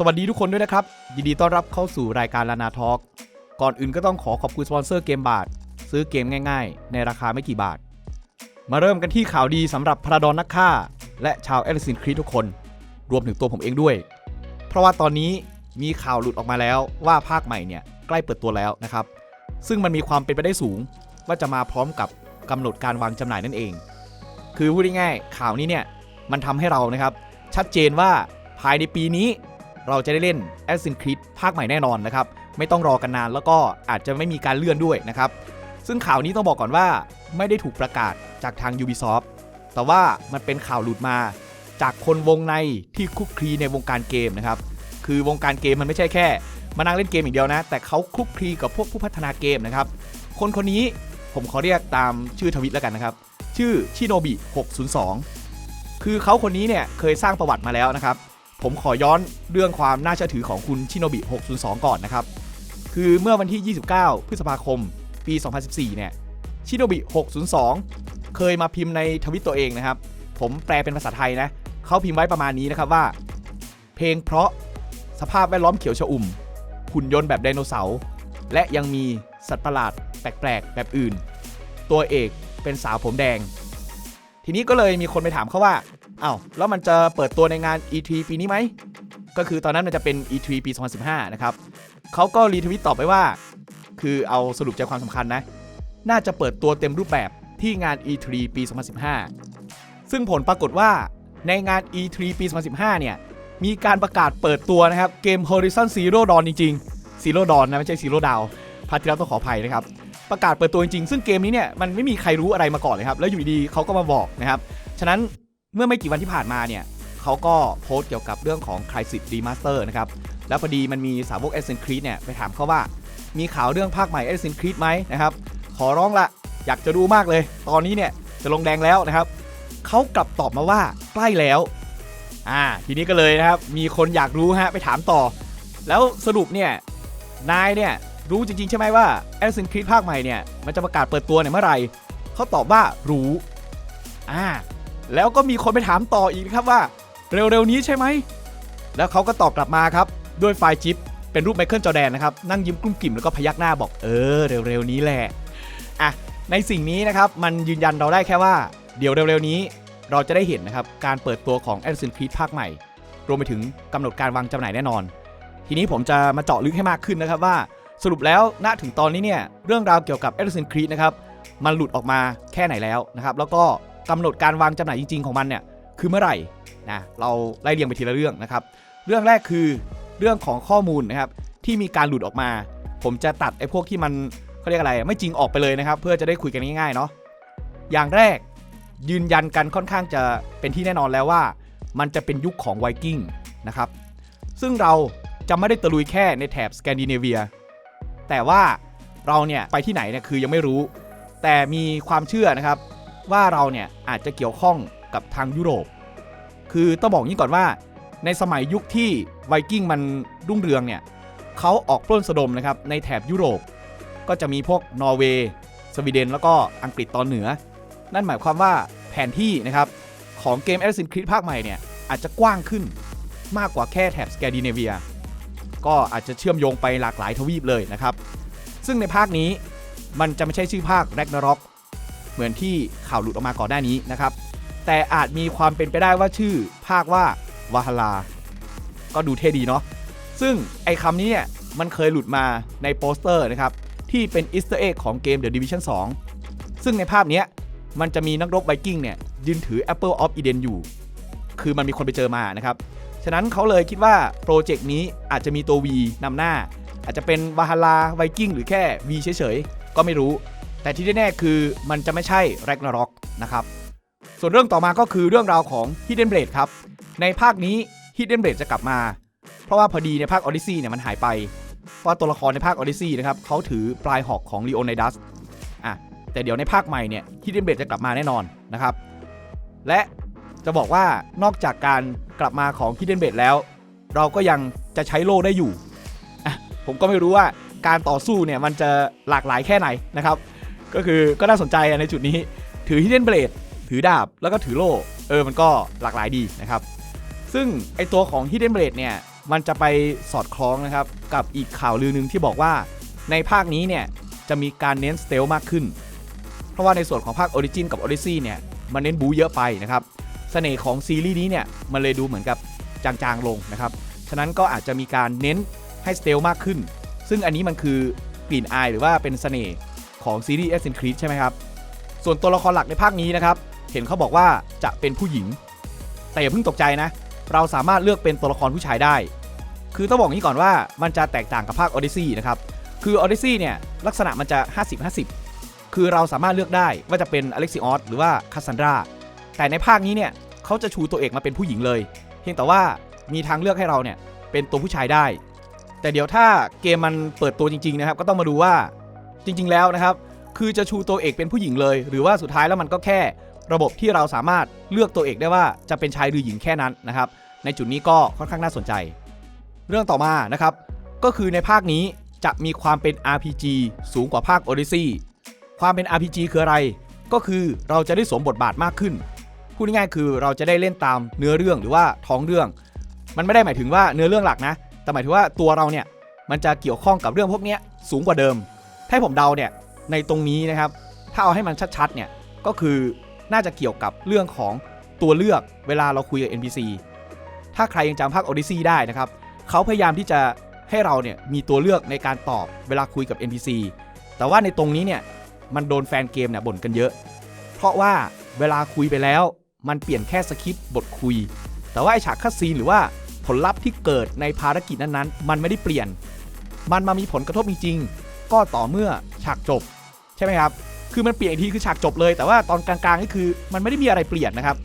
สวัสดีทุกคนด้วยนะครับ ยินดีต้อนรับเข้าสู่รายการลานาทอล์กก่อนอื่นก็ต้องขอขอบคุณสปอนเซอร์เกมบาท ซื้อเกมง่ายๆ ในราคาไม่กี่บาท มาเริ่มกันที่ข่าวดีสำหรับพระดอนนักฆ่า และชาวเอลิสินครีทุกคน รวมถึงตัวผมเองด้วย เพราะว่าตอนนี้มีข่าวหลุดออกมาแล้วว่าภาคใหม่เนี่ยใกล้เปิดตัวแล้วนะครับ ซึ่งมันมีความเป็นไปได้สูง ว่าจะมาพร้อมกับกำหนดการวางจำหน่ายนั่นเอง คือพูดง่ายๆข่าวนี้เนี่ยมันทำให้เรานะครับชัดเจนว่าภายในปีนี้ เราจะได้เล่น Assassin's Creed ภาคใหม่แน่นอนนะครับ ไม่ต้องรอกันนานแล้วก็อาจจะไม่มีการเลื่อนด้วยนะครับ ซึ่งข่าวนี้ต้องบอกก่อนว่าไม่ได้ถูกประกาศจากทาง Ubisoft แต่ว่ามันเป็นข่าวหลุดมา จากคนวงในที่คลุกคลีในวงการเกมนะครับ คือวงการเกมมันไม่ใช่แค่ มานั่งเล่นเกมอย่างเดียวนะ แต่เขาคลุกคลีกับพวกผู้พัฒนาเกมนะครับ คนคนนี้ผมขอเรียกตามชื่อทวิตแล้วกันนะครับ ชื่อชิโนบิ602 คือเขาคนนี้เนี่ยเคยสร้างประวัติมาแล้วนะครับ ผมขอย้อนเรื่องความน่าเชื่อถือของคุณชิโนบิ 602 ก่อนนะครับ คือเมื่อวันที่ 29 พฤษภาคม ปี 2014 เนี่ย ชิโนบิ 602 เคยมาพิมพ์ในทวิตตัวเองนะครับ ผมแปลเป็นภาษาไทยนะ เขาพิมพ์ไว้ประมาณนี้นะครับว่า เพลงเพราะ สภาพแวดล้อมเขียวชอุ่ม หุ่นยนต์แบบไดโนเสาร์ และยังมีสัตว์ประหลาดแปลกๆ แบบอื่น ตัวเอกเป็นสาวผมแดง ทีนี้ก็เลยมีคนไปถามเขาว่า อ้าวแล้วมันจะเปิดตัวในงาน E3 ปีนี้ไหม ก็คือตอนนั้นมันจะเป็น E3 ปี 2015 นะครับเขาก็รีทวิตตอบไปว่า คือเอาสรุปใจความสำคัญนะ น่าจะเปิดตัวเต็มรูปแบบที่งาน E3 ปี 2015 ซึ่งผลปรากฏว่าในงาน E3 ปี 2015 เนี่ย มีการประกาศเปิดตัวนะครับ เกม Horizon Zero Dawn จริงๆ Zero Dawn นะ ไม่ใช่ Zero Dawn พาร์ทที่แล้วต้องขออภัยนะครับ ประกาศเปิดตัวจริงๆ ซึ่งเกมนี้เนี่ย มันไม่มีใครรู้อะไรมาก่อนเลยครับ แล้วอยู่ดีเขาก็มาบอกนะครับ ฉะนั้น มื่อไม่กี่วันที่ผ่านมาเนี่ยเขาก็โพสต์เกี่ยวกับเรื่องของ Crysis Remaster นะครับ แล้วพอดีมันมีสาวก a s s a s s i n Creed เนี่ยไปถามเขาว่า มีข่าวเรื่องภาคใหม่ a s s a s s i n Creed ไหมนะครับ ขอร้องละอยากจะดูมากเลย ตอนนี้เนี่ยจะลงแดงแล้วนะครับ เขากลับตอบมาว่าใกล้แล้ว อ่า ทีนี้ก็เลยนะครับ มีคนอยากรู้ฮะ ไปถามต่อ แล้วสรุปเนี่ย นายเนี่ยรู้จริงๆ ใช่ไหมว่า a s s a s s i n Creed ภาคใหม่เนี่ยมันจะประกาศเปิดตัวเนี่ยเมื่อไหร่เขาตอบว่ารู้ อ่า แล้วก็มีคนไปถามต่ออีกครับว่า เร็วๆนี้ใช่ไหม แล้วเขาก็ตอบกลับมาครับ ด้วยไฟล์จิ๊บเป็นรูปไมเคิลจอแดนนะครับ นั่งยิ้มกลุ้มกลิ่มแล้วก็พยักหน้าบอก เออ เร็วๆนี้แหละอะในสิ่งนี้นะครับมันยืนยันเราได้แค่ว่า เดี๋ยวเร็วๆนี้เราจะได้เห็นนะครับการเปิดตัวของ Assassin's Creed ภาคใหม่ รวมไปถึงกำหนดการวางจำหน่ายแน่นอน ทีนี้ผมจะมาเจาะลึกให้มากขึ้นนะครับว่า สรุปแล้วณถึงตอนนี้เนี่ยเรื่องราวเกี่ยวกับ Assassin's Creed นะครับมันหลุดออกมาแค่ไหนแล้วนะครับแล้วก็ กำหนดการวางจำหน่ายจริง ๆของมันเนี่ยคือเมื่อไหร่นะเราไล่เรียงไปทีละเรื่องนะครับ เรื่องแรกคือเรื่องของข้อมูลนะครับที่มีการหลุดออกมา ผมจะตัดไอ้พวกที่มันเขาเรียกอะไร ไม่จริงออกไปเลยนะครับ เพื่อจะได้คุยกันง่ายๆเนาะอย่างแรกยืนยันกันค่อนข้างจะเป็นที่แน่นอนแล้วว่า มันจะเป็นยุคของไวกิ้งนะครับซึ่งเราจะไม่ได้ตะลุยแค่ในแถบสแกนดิเนเวีย แต่ว่าเราเนี่ยไปที่ไหนเนี่ยคือยังไม่รู้ แต่มีความเชื่อนะครับ ว่าเราเนี่ยอาจจะเกี่ยวข้องกับทางยุโรป คือต้องบอกงี้ก่อนว่า ในสมัยยุคที่ไวกิ้งมันรุ่งเรืองเนี่ยเขาออกปล้นสะดมนะครับในแถบยุโรป ก็จะมีพวกนอร์เวย์สวีเดน แล้วก็อังกฤษตอนเหนือ นั่นหมายความว่าแผนที่นะครับของเกม Assassin's Creed ภาคใหม่เนี่ยอาจจะกว้างขึ้นมากกว่าแค่แถบสแกนดิเนเวีย ก็อาจจะเชื่อมโยงไปหลากหลายทวีปเลยนะครับ ซึ่งในภาคนี้มันจะไม่ใช่ชื่อภาค Ragnarok เหมือนที่ข่าวหลุดออกมาก่อนหน้านี้นะครับ แต่อาจมีความเป็นไปได้ว่าชื่อภาคว่าวาฮาลาก็ดูเท่ดีเนาะซึ่งไอ้คำนี้เนี่ยมันเคยหลุดมาในโปสเตอร์นะครับ ที่เป็นอีสเตอร์เอ็กของเกม The Division 2 ซึ่งในภาพนี้มันจะมีนักรบไวกิ้งเนี่ย ยืนถือ Apple of Eden อยู่ คือมันมีคนไปเจอมานะครับ ฉะนั้นเขาเลยคิดว่าโปรเจกต์นี้อาจจะมีตัว V นำหน้า อาจจะเป็นวาฮาลาไวกิ้งหรือแค่ V เฉยๆ ก็ไม่รู้ แต่ที่แน่ๆคือมันจะไม่ใช่ Ragnarok นะครับ ส่วนเรื่องต่อมาก็คือเรื่องราวของ Hidden Blade ครับ ในภาคนี้ Hidden Blade จะกลับมา เพราะว่าพอดีในภาค Odyssey เนี่ยมันหายไป เพราะตัวละครในภาค Odyssey นะครับเขาถือปลายหอกของ Leonidas อะแต่เดี๋ยวในภาคใหม่เนี่ย Hidden Blade จะกลับมาแน่นอนนะครับ และจะบอกว่านอกจากการกลับมาของ Hidden Blade แล้ว เราก็ยังจะใช้โล่ได้อยู่อะผมก็ไม่รู้ว่าการต่อสู้เนี่ยมันจะหลากหลายแค่ไหนนะครับ ก็คือก็น่าสนใจในจุดนี้ ถือ Hidden Blade ถือดาบแล้วก็ถือโล่เออมันก็หลากหลายดีนะครับ ซึ่งไอตัวของ Hidden Blade เนี่ยมันจะไปสอดคล้องนะครับ กับอีกข่าวลือหนึ่งที่บอกว่าในภาคนี้เนี่ยจะมีการเน้นสเตลมากขึ้น เพราะว่าในส่วนของภาค Origin กับ Odyssey เนี่ยมันเน้นบูเยอะไปนะครับเสน่ห์ของซีรีส์นี้เนี่ยมันเลยดูเหมือนกับจางๆลงนะครับ ฉะนั้นก็อาจจะมีการเน้นให้สเตลมากขึ้น ซึ่งอันนี้มันคือกลิ่นอายหรือว่าเป็นเสน่ห์ ของซีรีส์ Assassin's Creed ใช่ไหมครับ ส่วนตัวละครหลักในภาคนี้นะครับ เห็นเขาบอกว่าจะเป็นผู้หญิง แต่อย่าเพิ่งตกใจนะ เราสามารถเลือกเป็นตัวละครผู้ชายได้ คือต้องบอกงี้ก่อนว่ามันจะแตกต่างกับภาค Odyssey นะครับ คือ Odyssey เนี่ยลักษณะมันจะ 50-50 คือเราสามารถเลือกได้ว่าจะเป็นอเล็กซิออสหรือว่าคาซันดราแต่ในภาคนี้เนี่ยเขาจะชูตัวเอกมาเป็นผู้หญิงเลย เพียงแต่ว่ามีทางเลือกให้เราเนี่ยเป็นตัวผู้ชายได้ แต่เดี๋ยวถ้าเกมมันเปิดตัวจริงๆนะครับ ก็ต้องมาดูว่า จริง ๆ แล้วนะครับ คือจะชูตัวเอกเป็นผู้หญิงเลย หรือว่าสุดท้ายแล้วมันก็แค่ระบบที่เราสามารถเลือกตัวเอกได้ว่าจะเป็นชายหรือหญิงแค่นั้นนะครับ ในจุดนี้ก็ค่อนข้างน่าสนใจ เรื่องต่อมานะครับ ก็คือในภาคนี้จะมีความเป็น RPG สูงกว่าภาค Odyssey ความเป็น RPG คืออะไร ก็คือเราจะได้สวมบทบาทมากขึ้น พูดง่ายๆคือเราจะได้เล่นตามเนื้อเรื่องหรือว่าท้องเรื่อง มันไม่ได้หมายถึงว่าเนื้อเรื่องหลักนะ แต่หมายถึงว่าตัวเราเนี่ยมันจะเกี่ยวข้องกับเรื่องพวกนี้สูงกว่าเดิม ถ้าให้ผมเดาเนี่ยในตรงนี้นะครับ ถ้าเอาให้มันชัดๆเนี่ยก็คือน่าจะเกี่ยวกับเรื่องของตัวเลือกเวลาเราคุยกับ NPC ถ้าใครยังจำภาค Odyssey ได้นะครับเขาพยายามที่จะให้เราเนี่ยมีตัวเลือกในการตอบเวลาคุยกับ NPC แต่ว่าในตรงนี้เนี่ยมันโดนแฟนเกมเนี่ยบ่นกันเยอะ เพราะว่าเวลาคุยไปแล้ว มันเปลี่ยนแค่สคริปต์บทคุย แต่ว่าไอฉากคัดซีนหรือว่าผลลัพธ์ที่เกิดในภารกิจนั้นๆ มันไม่ได้เปลี่ยน มันมามีผลกระทบจริง ก็ต่อเมื่อฉากจบ ใช่ไหมครับ คือมันเปลี่ยนทีคือฉากจบเลย แต่ว่าตอนกลางๆนี่คือมันไม่ได้มีอะไรเปลี่ยนนะครับ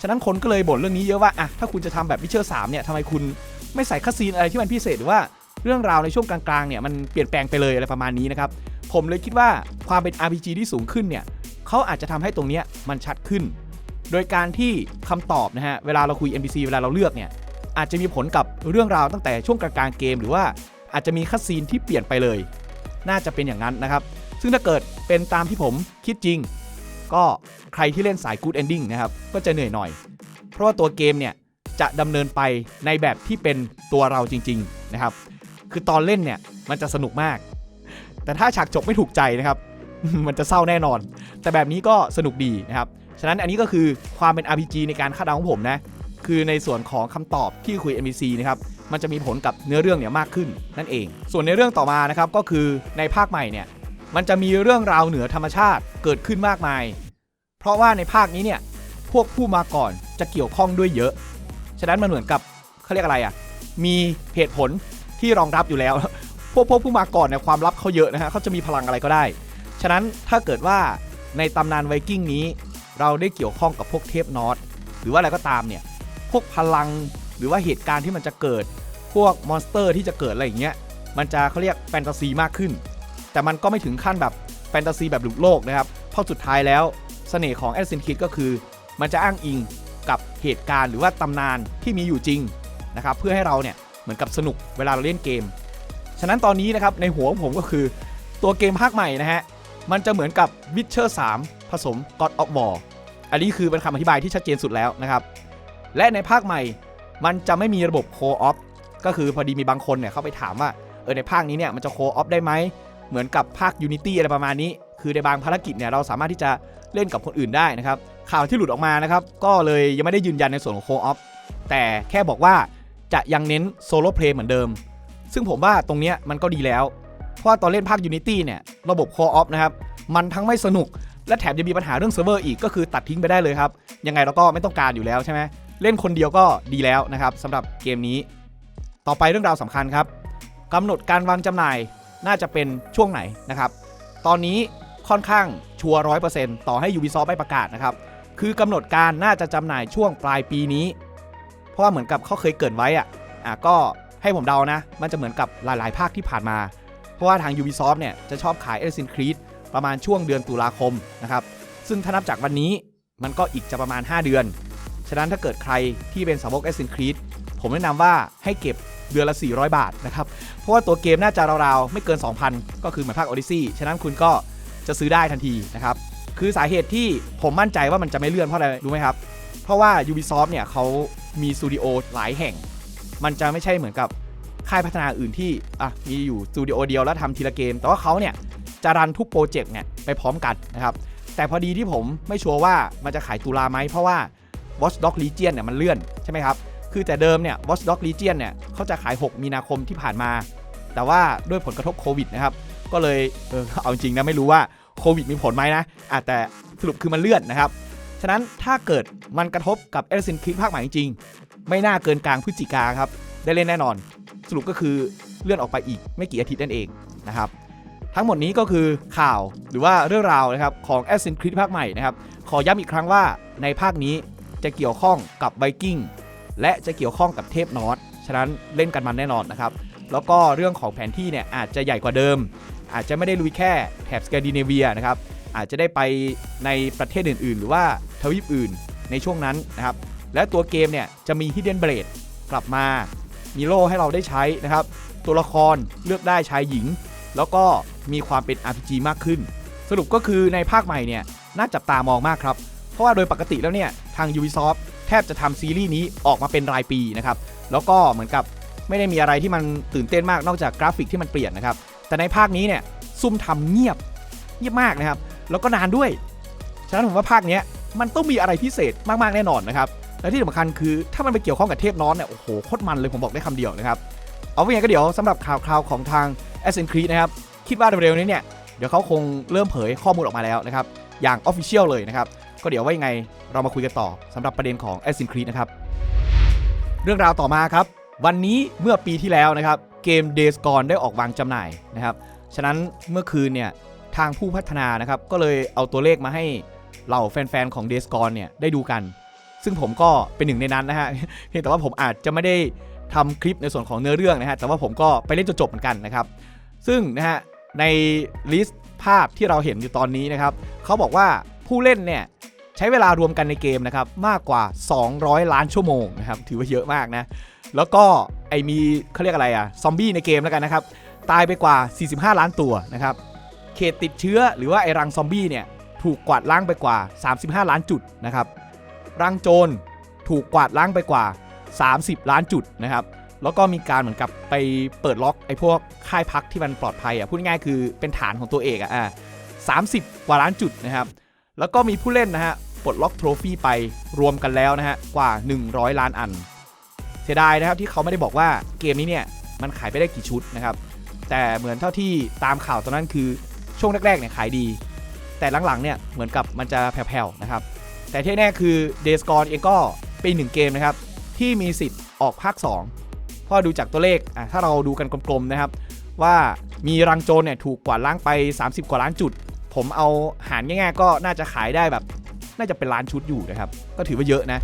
ฉะนั้นคนก็เลยบ่นเรื่องนี้เยอะว่าอะถ้าคุณจะทำแบบวิเชอร์สามเนี่ยทำไมคุณไม่ใส่คัดซีนอะไรที่มันพิเศษหรือว่าเรื่องราวในช่วงกลางๆเนี่ยมันเปลี่ยนแปลงไปเลยอะไรประมาณนี้นะครับ ผมเลยคิดว่าความเป็น RPG ที่สูงขึ้นเนี่ยเขาอาจจะทำให้ตรงเนี้ยมันชัดขึ้น โดยการที่คำตอบนะฮะเวลาเราคุย NPC เวลาเราเลือกเนี่ยอาจจะมีผลกับเรื่องราวตั้งแต่ช่วงกลางๆเกม หรือว่าอาจจะมีคัดซีนที่เปลี่ยนไปเลย น่าจะเป็นอย่างนั้นนะครับ ซึ่งถ้าเกิดเป็นตามที่ผมคิดจริง ก็ใครที่เล่นสาย Good Ending นะครับ ก็จะเหนื่อยหน่อย เพราะว่าตัวเกมเนี่ยจะดำเนินไปในแบบที่เป็นตัวเราจริง ๆนะครับ คือตอนเล่นเนี่ยมันจะสนุกมาก แต่ถ้าฉากจบไม่ถูกใจนะครับ มันจะเศร้าแน่นอน แต่แบบนี้ก็สนุกดีนะครับ ฉะนั้นอันนี้ก็คือความเป็น RPG ในการคาดเดาของผมนะ คือในส่วนของคำตอบที่คุย NPC นะครับ มันจะมีผลกับเนื้อเรื่องเนี่ยมากขึ้นนั่นเอง ส่วนในเรื่องต่อมานะครับก็คือในภาคใหม่เนี่ยมันจะมีเรื่องราวเหนือธรรมชาติเกิดขึ้นมากมาย เพราะว่าในภาคนี้เนี่ยพวกผู้มาก่อนจะเกี่ยวข้องด้วยเยอะ ฉะนั้นมันเหมือนกับเขาเรียกอะไรอะ่ะมีเหตุผลที่รองรับอยู่แล้ว พวกพวกผู้มาก่อนเนี่ยความลับเขาเยอะนะฮะเขาจะมีพลังอะไรก็ได้ ฉะนั้นถ้าเกิดว่าในตำนานไวกิ้งนี้ เราได้เกี่ยวข้องกับพวกเทพนอตหรือว่าอะไรก็ตามเนี่ยพวกพลัง หรือว่าเหตุการณ์ที่มันจะเกิดพวกมอนสเตอร์ที่จะเกิดอะไรอย่างเงี้ยมันจะเขาเรียกแฟนตาซีมากขึ้น แต่มันก็ไม่ถึงขั้นแบบแฟนตาซีแบบหลุดโลกนะครับเพราะสุดท้ายแล้วเสน่ห์ของ a s s i n Creed ก็คือ มันจะอ้างอิงกับเหตุการณ์หรือว่าตำนานที่มีอยู่จริงนะครับเพื่อให้เราเนี่ยเหมือนกับสนุกเวลาเราเล่นเกม ฉะนั้นตอนนี้นะครับในหัวของผมก็คือตัวเกมภาคใหม่นะฮะมันจะเหมือนกับ Witcher 3 ผสม God of War อันนี้คือเป็นคำอธิบายที่ชัดเจนสุดแล้วนะครับ และในภาคใหม่ มันจะไม่มีระบบโคออฟก็คือพอดีมีบางคนเนี่ยเข้าไปถามว่าเออในภาคนี้เนี่ยมันจะโคออฟได้ไหมเหมือนกับภาค Unity อะไรประมาณนี้ คือในบางภารกิจเนี่ยเราสามารถที่จะเล่นกับคนอื่นได้นะครับข่าวที่หลุดออกมานะครับก็เลยยังไม่ได้ยืนยันในส่วนของโคออฟแต่แค่บอกว่าจะยังเน้นโซโล่เพลย์เหมือนเดิม ซึ่งผมว่าตรงเนี้ยมันก็ดีแล้ว เพราะตอนเล่นภาค Unity เนี่ยระบบโคออฟนะครับมันทั้งไม่สนุกและแถมยังมีปัญหาเรื่องเซิร์ฟเวอร์อีกก็คือตัดทิ้งไปได้เลยครับยังไงเราก็ไม่ต้องการอยู่แล้วใช่ไหม เล่นคนเดียวก็ดีแล้วนะครับสำหรับเกมนี้ ต่อไปเรื่องราวสำคัญครับกำหนดการวางจำหน่ายน่าจะเป็นช่วงไหนนะครับ ตอนนี้ค่อนข้างชัวร้อยเปอร์เซ็นต์ต่อให้ Ubisoft ไม่ประกาศนะครับ คือกำหนดการน่าจะจำหน่ายช่วงปลายปีนี้ เพราะว่าเหมือนกับเขาเคยเกินไว้อะอะก็ให้ผมเดานะ มันจะเหมือนกับหลาย ๆ ภาคที่ผ่านมา เพราะว่าทาง Ubisoft เนี่ยจะชอบขาย Assassin's Creed ประมาณช่วงเดือนตุลาคมนะครับ ซึ่งถ้านับจากวันนี้มันก็อีกจะประมาณ 5 เดือน ฉะนั้นถ้าเกิดใครที่เป็นสาวก Assassin's Creed ผมแนะนำว่าให้เก็บเดือนละ 400 บาทนะครับ เพราะว่าตัวเกมน่าจะราวๆ ไม่เกิน 2,000 ก็คือเหมือนภาค Odyssey ฉะนั้นคุณก็จะซื้อได้ทันทีนะครับ คือสาเหตุที่ผมมั่นใจว่ามันจะไม่เลื่อนเพราะอะไรรู้ไหมครับ เพราะว่า Ubisoft เนี่ยเขามีสตูดิโอหลายแห่ง มันจะไม่ใช่เหมือนกับค่ายพัฒนาอื่นที่อะมีอยู่สตูดิโอเดียวแล้วทำทีละเกม แต่ว่าเขาเนี่ยจะรันทุกโปรเจกต์เนี่ยไปพร้อมกันนะครับ แต่พอดีที่ผมไม่ชัวร์ว่ามันจะขายตุลาไหมเพราะว่า Watch Dog Legion เนี่ยมันเลื่อนใช่ไหมครับ คือแต่เดิมเนี่ย Watch Dog Legion เนี่ยเขาจะขาย 6 มีนาคมที่ผ่านมา แต่ว่าด้วยผลกระทบโควิดนะครับ ก็เลยเออเอาจริงนะไม่รู้ว่าโควิดมีผลไหมนะอะแต่สรุปคือมันเลื่อนนะครับ ฉะนั้นถ้าเกิดมันกระทบกับ Assassin's Creed ภาคใหม่จริงๆ ไม่น่าเกินกลางพฤศจิกาครับ ได้เล่นแน่นอน สรุปก็คือเลื่อนออกไปอีกไม่กี่อาทิตย์นั่นเองนะครับทั้งหมดนี้ก็คือข่าวหรือว่าเรื่องราวนะครับของ Assassin's Creed ภาคใหม่นะครับ ขอย้ำอีกครั้งว่าในภาคนี้ จะเกี่ยวข้องกับไ i กิ้งและจะเกี่ยวข้องกับเทพนอตฉะนั้นเล่นกันมันแน่นอนนะครับ แล้วก็เรื่องของแผนที่เนี่ยอาจจะใหญ่กว่าเดิม อาจจะไม่ได้ลุยแค่แถบสแกนดิเนเวียนะครับ อาจจะได้ไปในประเทศอื่น ๆ หรือว่าทวีปอื่นในช่วงนั้นนะครับ และตัวเกมเนี่ยจะมี Hidden Blade กลับมา มีโล่ให้เราได้ใช้นะครับ ตัวละครเลือกได้ชายหญิง แล้วก็มีความเป็น RPG มากขึ้น สรุปก็คือในภาคใหม่เนี่ยน่าจับตามองมากครับ เพราะว่าโดยปกติแล้วเนี่ยทาง Ubisoft แทบจะทำซีรีส์นี้ออกมาเป็นรายปีนะครับแล้วก็เหมือนกับไม่ได้มีอะไรที่มันตื่นเต้นมากนอกจากกราฟิกที่มันเปลี่ยนนะครับแต่ในภาคนี้เนี่ยซุ่มทำเงียบเงียบมากนะครับ แล้วก็นานด้วย ฉะนั้นผมว่าภาคนี้มันต้องมีอะไรพิเศษมากๆแน่นอนนะครับและที่สำคัญคือถ้ามันไปเกี่ยวข้องกับเทพน้อนเนี่ยโอ้โหโคตรมันเลยผมบอกได้คำเดียวนะครับเอาไว้ยังไงก็เดี๋ยวสำหรับข่าวคราวของทาง Assassin's Creed นะครับคิดว่าเร็วๆนี้เนี่ยเดี๋ยวเขาคงเริ่มเผยข้อมูลออกมาแล้วนะครับอย่าง Official เลยนะครับ ก็เดี๋ยวว่ายังไงเรามาคุยกันต่อสำหรับประเด็นของ a s s i n Creed นะครับ เรื่องราวต่อมาครับ วันนี้เมื่อปีที่แล้วนะครับ เกม Days Gone ได้ออกวางจำหน่ายนะครับ ฉะนั้นเมื่อคืนเนี่ยทางผู้พัฒนานะครับ ก็เลยเอาตัวเลขมาให้เหล่าแฟนๆของ Days Gone เนี่ยได้ดูกัน ซึ่งผมก็เป็นหนึ่งในนั้นนะฮะเพียงแต่ว่าผมอาจจะไม่ได้ทำคลิปในส่วนของเนื้อเรื่องนะฮะแต่ว่าผมก็ไปเล่นจนจบเหมือนกันนะครับ ซึ่งนะฮะในลิสต์ภาพที่เราเห็นอยู่ตอนนี้นะครับเขาบอกว่าผู้เล่นเนี่ย ใช้เวลารวมกันในเกมนะครับมากกว่า 200 ล้านชั่วโมงนะครับถือว่าเยอะมากนะ แล้วก็ไอมีเขาเรียกอะไรอะซอมบี้ในเกมแล้วกันนะครับ ตายไปกว่า 45 ล้านตัวนะครับเขตติดเชื้อหรือว่าไอรังซอมบี้เนี่ยถูกกวาดล้างไปกว่า 35 ล้านจุดนะครับรังโจรถูกกวาดล้างไปกว่า 30 ล้านจุดนะครับแล้วก็มีการเหมือนกับไปเปิดล็อกไอ้พวกค่ายพักที่มันปลอดภัยอะพูดง่ายคือเป็นฐานของตัวเอกอะสามสิบกว่าล้านจุดนะครับ แล้วก็มีผู้เล่นนะฮะ ปลดล็อกโทรฟี่ไปรวมกันแล้วนะฮะกว่า 100 ล้านอัน เสียดายนะครับที่เขาไม่ได้บอกว่าเกมนี้เนี่ยมันขายไปได้กี่ชุดนะครับ แต่เหมือนเท่าที่ตามข่าวตอนนั้นคือช่วงแรกๆเนี่ยขายดี แต่หลังๆเนี่ยเหมือนกับมันจะแผ่วๆนะครับ แต่ที่แน่คือ Days Gone เองก็เป็นหนึ่งเกมนะครับที่มีสิทธิ์ออกภาค 2 เพราะดูจากตัวเลขอะถ้าเราดูกันกลมๆนะครับ ว่ามีรังโจรเนี่ยถูกกวาดล้างไป 30 กว่าล้านจุด ผมเอาหารง่ายๆ ก็น่าจะขายได้แบบ น่าจะเป็นล้านชุดอยู่นะครับ ก็ถือว่าเยอะนะ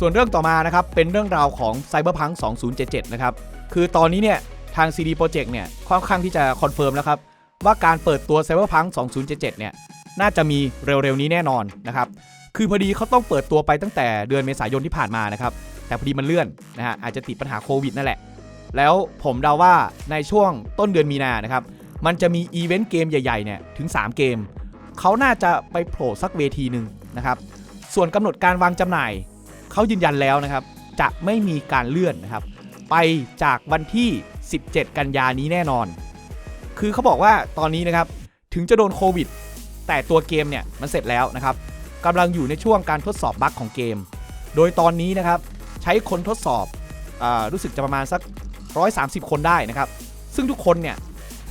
ส่วนเรื่องต่อมานะครับ เป็นเรื่องราวของ Cyberpunk 2077 นะครับ คือตอนนี้เนี่ยทาง CD Projekt เนี่ยค่อนข้างที่จะคอนเฟิร์มแล้วครับ ว่าการเปิดตัว Cyberpunk 2077 เนี่ยน่าจะมีเร็วๆนี้แน่นอนนะครับ คือพอดีเขาต้องเปิดตัวไปตั้งแต่เดือนเมษายนที่ผ่านมานะครับ แต่พอดีมันเลื่อนนะฮะอาจจะติดปัญหาโควิดนั่นแหละ แล้วผมเดาว่าในช่วงต้นเดือนมีนานะครับ มันจะมีอีเวนต์เกมใหญ่ๆเนี่ยถึง 3 เกม เขาน่าจะไปโผล่สักเวทีหนึ่งนะครับ ส่วนกำหนดการวางจำหน่าย เขายืนยันแล้วนะครับ จะไม่มีการเลื่อนนะครับ ไปจากวันที่ 17 กันยานี้แน่นอน คือเขาบอกว่าตอนนี้นะครับ ถึงจะโดนโควิด แต่ตัวเกมเนี่ยมันเสร็จแล้วนะครับกำลังอยู่ในช่วงการทดสอบบั๊กของเกม โดยตอนนี้นะครับใช้คนทดสอบอารู้สึกจะประมาณสัก 130 คนได้นะครับ ซึ่งทุกคนเนี่ย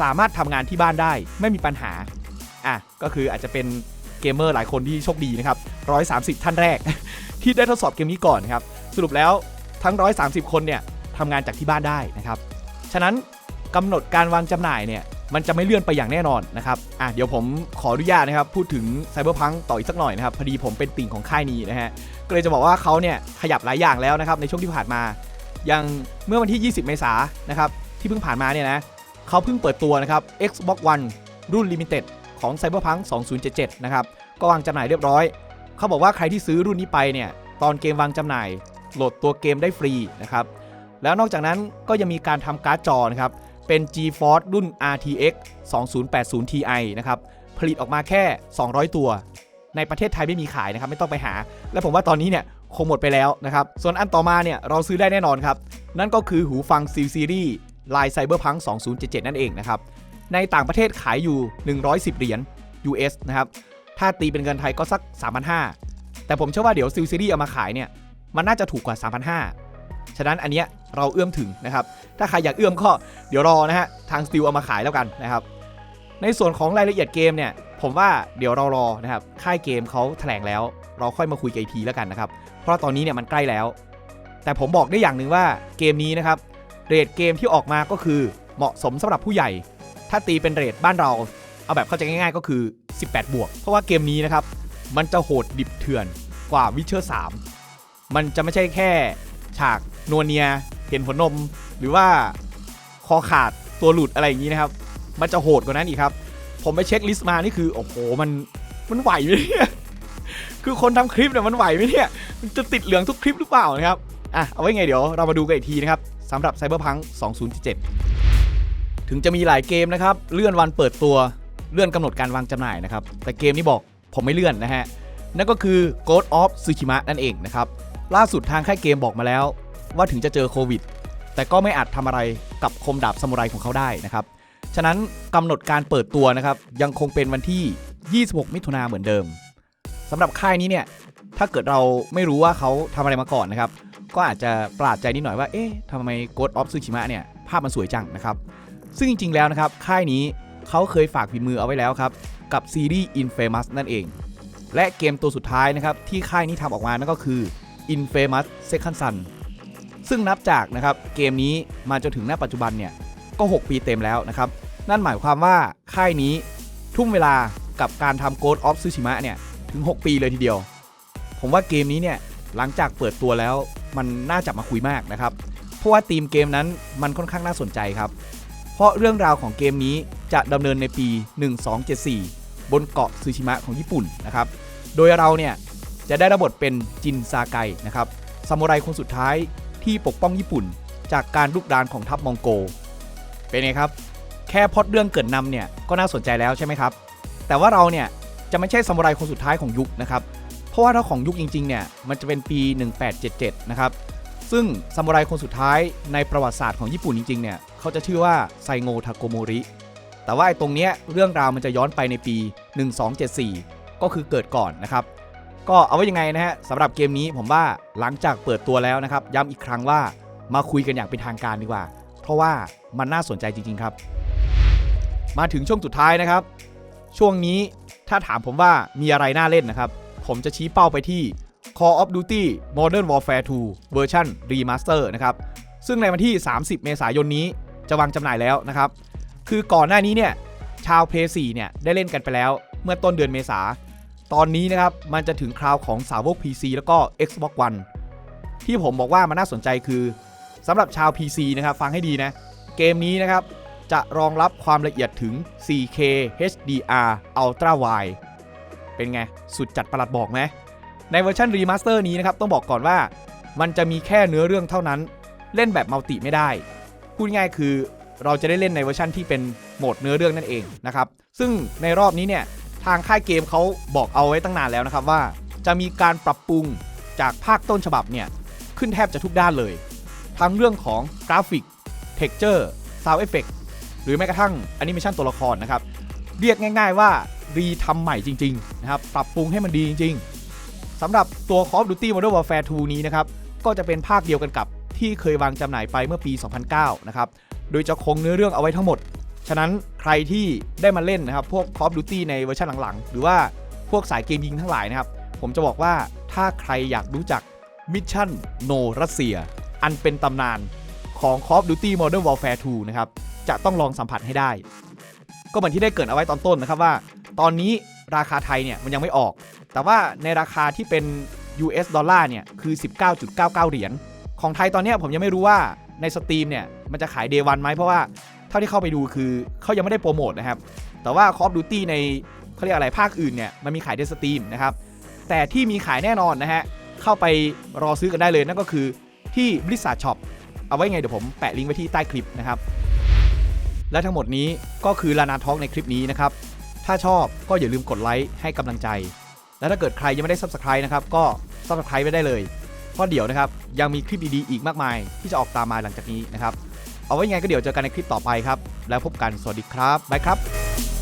สามารถทำงานที่บ้านได้ไม่มีปัญหา อะก็คืออาจจะเป็นเกมเมอร์หลายคนที่โชคดีนะครับ130 ท่านแรก ที่ได้ทดสอบเกมนี้ก่อนนะครับสรุปแล้วทั้ง 130 คนเนี่ยทำงานจากที่บ้านได้นะครับฉะนั้นกำหนดการวางจำหน่ายเนี่ยมันจะไม่เลื่อนไปอย่างแน่นอนนะครับอะเดี๋ยวผมขออนุญาตนะครับพูดถึง Cyberpunk ต่ออีกสักหน่อยนะครับพอดีผมเป็นติ่งของค่ายนี้นะฮะก็เลยจะบอกว่าเขาเนี่ยขยับหลายอย่างแล้วนะครับในช่วงที่ผ่านมาอย่างเมื่อวันที่ 20 เมษายนนะครับที่เพิ่งผ่านมาเนี่ยนะเขาเพิ่งเปิดตัวนะครับ Xbox One รุ่น Limited ของ Cyberpunk 2077 นะครับ ก็วางจำหน่ายเรียบร้อย เขาบอกว่าใครที่ซื้อรุ่นนี้ไปเนี่ย ตอนเกมวางจำหน่าย โหลดตัวเกมได้ฟรีนะครับ แล้วนอกจากนั้นก็ยังมีการทำการ์ดจอนะครับ เป็น GeForce รุ่น RTX 2080 Ti นะครับ ผลิตออกมาแค่ 200 ตัว ในประเทศไทยไม่มีขายนะครับ ไม่ต้องไปหา และผมว่าตอนนี้เนี่ยคงหมดไปแล้วนะครับ ส่วนอันต่อมาเนี่ยเราซื้อได้แน่นอนครับ นั่นก็คือหูฟัง s ีซีรีส์ลายไซเบอร์พัง2077 นั่นเองนะครับ ในต่างประเทศขายอยู่ 110 เหรียญ US นะครับ ถ้าตีเป็นเงินไทยก็สัก 3,500 แต่ผมเชื่อว่าเดี๋ยวซิลซีรีส์เอามาขายเนี่ย มันน่าจะถูกกว่า 3,500 ฉะนั้นอันเนี้ยเราเอื้อมถึงนะครับ ถ้าใครอยากเอื้อมก็เดี๋ยวรอนะฮะ ทางสติลเอามาขายแล้วกันนะครับ ในส่วนของรายละเอียดเกมเนี่ย ผมว่าเดี๋ยวเรารอนะครับ ค่ายเกมเขาแถลงแล้ว เราค่อยมาคุยกันอีกทีแล้วกันนะครับ เพราะตอนนี้เนี่ยมันใกล้แล้ว แต่ผมบอกได้อย่างหนึ่งว่าเกมนี้นะครับ เรทเกมที่ออกมาก็คือเหมาะสมสำหรับผู้ใหญ่ ถ้าตีเป็นเรทบ้านเรา เอาแบบเข้าใจง่ายๆก็คือ 18 บวก เพราะว่าเกมนี้นะครับ มันจะโหดดิบเถื่อนกว่าวิเชอร์3มันจะไม่ใช่แค่ฉากนวเนียเห็นหัวนม หรือว่าคอขาดตัวหลุดอะไรอย่างนี้นะครับ มันจะโหดกว่านั้นอีกครับ ผมไปเช็คลิสต์มานี่คือโอ้โหมันมันไหวไหมเนี่ยคือคนทำคลิปเนี่ยมันไหวไหมเนี่ยมันจะติดเหลืองทุกคลิปหรือเปล่านะครับอะเอาไว้ไงเดี๋ยวเรามาดูกันอีกทีนะครับสำหรับ Cyberpunk 2077 ถึงจะมีหลายเกมนะครับเลื่อนวันเปิดตัวเลื่อนกำหนดการวางจำหน่ายนะครับแต่เกมนี้บอกผมไม่เลื่อนนะฮะนั่นก็คือ Ghost of Tsushima นั่นเองนะครับล่าสุดทางค่ายเกมบอกมาแล้ว ว่าถึงจะเจอโควิด แต่ก็ไม่อาจทำอะไรกับคมดาบซามูไรของเขาได้นะครับฉะนั้นกำหนดการเปิดตัวนะครับยังคงเป็นวันที่ 26 มิถุนาเหมือนเดิมสำหรับค่ายนี้เนี่ยถ้าเกิดเราไม่รู้ว่าเขาทำอะไรมาก่อนนะครับก็อาจจะประหลาดใจนิดหน่อยว่าเอ๊ะทำไม Ghost of Tsushima เนี่ยภาพมันสวยจังนะครับ ซึ่งจริง ๆ แล้วนะครับ ค่ายนี้เขาเคยฝากฝีมือเอาไว้แล้วครับ กับซีรีส์ Infamous นั่นเอง และเกมตัวสุดท้ายนะครับที่ค่ายนี้ทำออกมานั่นก็คือ Infamous Second Son ซึ่งนับจากนะครับเกมนี้มาจนถึงณปัจจุบันเนี่ยก็ 6 ปีเต็มแล้วนะครับ นั่นหมายความว่าค่ายนี้ทุ่มเวลากับการทำ Ghost of Tsushima เนี่ยถึง 6 ปีเลยทีเดียว ผมว่าเกมนี้เนี่ยหลังจากเปิดตัวแล้วมันน่าจับมาคุยมากนะครับ เพราะว่าธีมเกมนั้นมันค่อนข้างน่าสนใจครับ เพราะเรื่องราวของเกมนี้จะดำเนินในปี 1274 บนเกาะซูชิมะของญี่ปุ่นนะครับ โดยเราเนี่ยจะได้รับบทเป็นจินซาไกนะครับซามูไรคนสุดท้ายที่ปกป้องญี่ปุ่น จากการลุกดานของทัพมองโก เป็นไงครับ แค่พอดเรื่องเกิดนำเนี่ยก็น่าสนใจแล้วใช่ไหมครับ แต่ว่าเราเนี่ยจะไม่ใช่ซามูไรคนสุดท้ายของยุคนะครับ เพราะว่าถ้าของยุคจริงๆเนี่ยมันจะเป็นปี 1877 นะครับ ซึ่งซามูไรคนสุดท้ายในประวัติศาสตร์ของญี่ปุ่นจริงๆเนี่ย เขาจะชื่อว่าไซโงทาโกโมริ แต่ว่าไอตรงเนี้ยเรื่องราวมันจะย้อนไปในปี 1274 ก็คือเกิดก่อนนะครับ ก็เอาไว้ยังไงนะฮะสำหรับเกมนี้ผมว่าหลังจากเปิดตัวแล้วนะครับ ย้ำอีกครั้งว่ามาคุยกันอย่างเป็นทางการดีกว่า เพราะว่ามันน่าสนใจจริงๆครับ มาถึงช่วงสุดท้ายนะครับ ช่วงนี้ถ้าถามผมว่ามีอะไรน่าเล่นนะครับ ผมจะชี้เป้าไปที่ Call of Duty Modern Warfare 2 เวอร์ชัน Remaster นะครับ ซึ่งในวันที่ 30 เมษายนนี้ จะวางจำหน่ายแล้วนะครับ คือก่อนหน้านี้เนี่ยชาว p l a y 4เนี่ยได้เล่นกันไปแล้ว เมื่อต้นเดือนเมษา ตอนนี้นะครับมันจะถึงคราวของสาวก PC แล้วก็ Xbox One ที่ผมบอกว่ามันน่าสนใจคือสำหรับชาว PC นะครับฟังให้ดีนะ เกมนี้นะครับจะรองรับความละเอียดถึง 4K HDR Ultra Wide เป็นไง สุดจัดประหลัดบอกไหมในเวอร์ชันรีมาสเตอร์นี้นะครับ ต้องบอกก่อนว่า มันจะมีแค่เนื้อเรื่องเท่านั้น เล่นแบบมัลติไม่ได้ พูดง่ายคือเราจะได้เล่นในเวอร์ชันที่เป็นโหมดเนื้อเรื่องนั่นเองนะครับซึ่งในรอบนี้เนี่ยทางค่ายเกมเขาบอกเอาไว้ตั้งนานแล้วนะครับว่า จะมีการปรับปรุงจากภาคต้นฉบับเนี่ยขึ้นแทบจะทุกด้านเลย ทั้งเรื่องของกราฟิกเท็กเจอร์ซาวเอฟเฟกหรือแม้กระทั่งแอนิเมชันตัวละครนะครับ เรียกง่าย ๆว่ารีทำใหม่จริงๆนะครับปรับปรุงให้มันดีจริง ๆสำหรับตัว Call of Duty Modern Warfare 2 นี้นะครับ ก็จะเป็นภาคเดียวกันกับ ที่เคยวางจำหน่ายไปเมื่อปี 2009 นะครับ โดยจะคงเนื้อเรื่องเอาไว้ทั้งหมด ฉะนั้นใครที่ได้มาเล่นนะครับ พวก Call of Duty ในเวอร์ชันหลังๆ หรือว่าพวกสายเกมยิงทั้งหลายนะครับ ผมจะบอกว่าถ้าใครอยากรู้จักมิชชั่นโนรัสเซียอันเป็นตำนานของ Call of Duty Modern Warfare 2 นะครับ จะต้องลองสัมผัสให้ได้ ก็เหมือนที่ได้เกิดเอาไว้ตอนต้นนะครับว่า ตอนนี้ราคาไทยเนี่ยมันยังไม่ออก แต่ว่าในราคาที่เป็น US ดอลลาร์เนี่ยคือ 19.99 เหรียญ ของไทยตอนนี้ผมยังไม่รู้ว่าในสตรีมเนี่ยมันจะขายเดวันไหมเพราะว่าเท่าที่เข้าไปดูคือเขายังไม่ได้โปรโมทนะครับ แต่ว่า Call of Duty ในเขาเรียกอะไรภาคอื่นเนี่ยมันมีขายในสตรีมนะครับ แต่ที่มีขายแน่นอนนะฮะเข้าไปรอซื้อกันได้เลยนั่นก็คือที่ Blizzard Shop เอาไว้ไงเดี๋ยวผมแปะลิงก์ไว้ที่ใต้คลิปนะครับ และทั้งหมดนี้ก็คือลานาท็อกในคลิปนี้นะครับ ถ้าชอบก็อย่าลืมกดไลค์ให้กำลังใจ และถ้าเกิดใครยังไม่ได้ Subscribe นะครับก็ Subscribe ไว้ได้เลย เพราะเดี๋ยวนะครับ ยังมีคลิปดีๆอีกมากมาย ที่จะออกตามมาหลังจากนี้นะครับ เอาไว้ยังไงก็เดี๋ยวเจอกันในคลิปต่อไปครับ แล้วพบกันสวัสดีครับบายครับ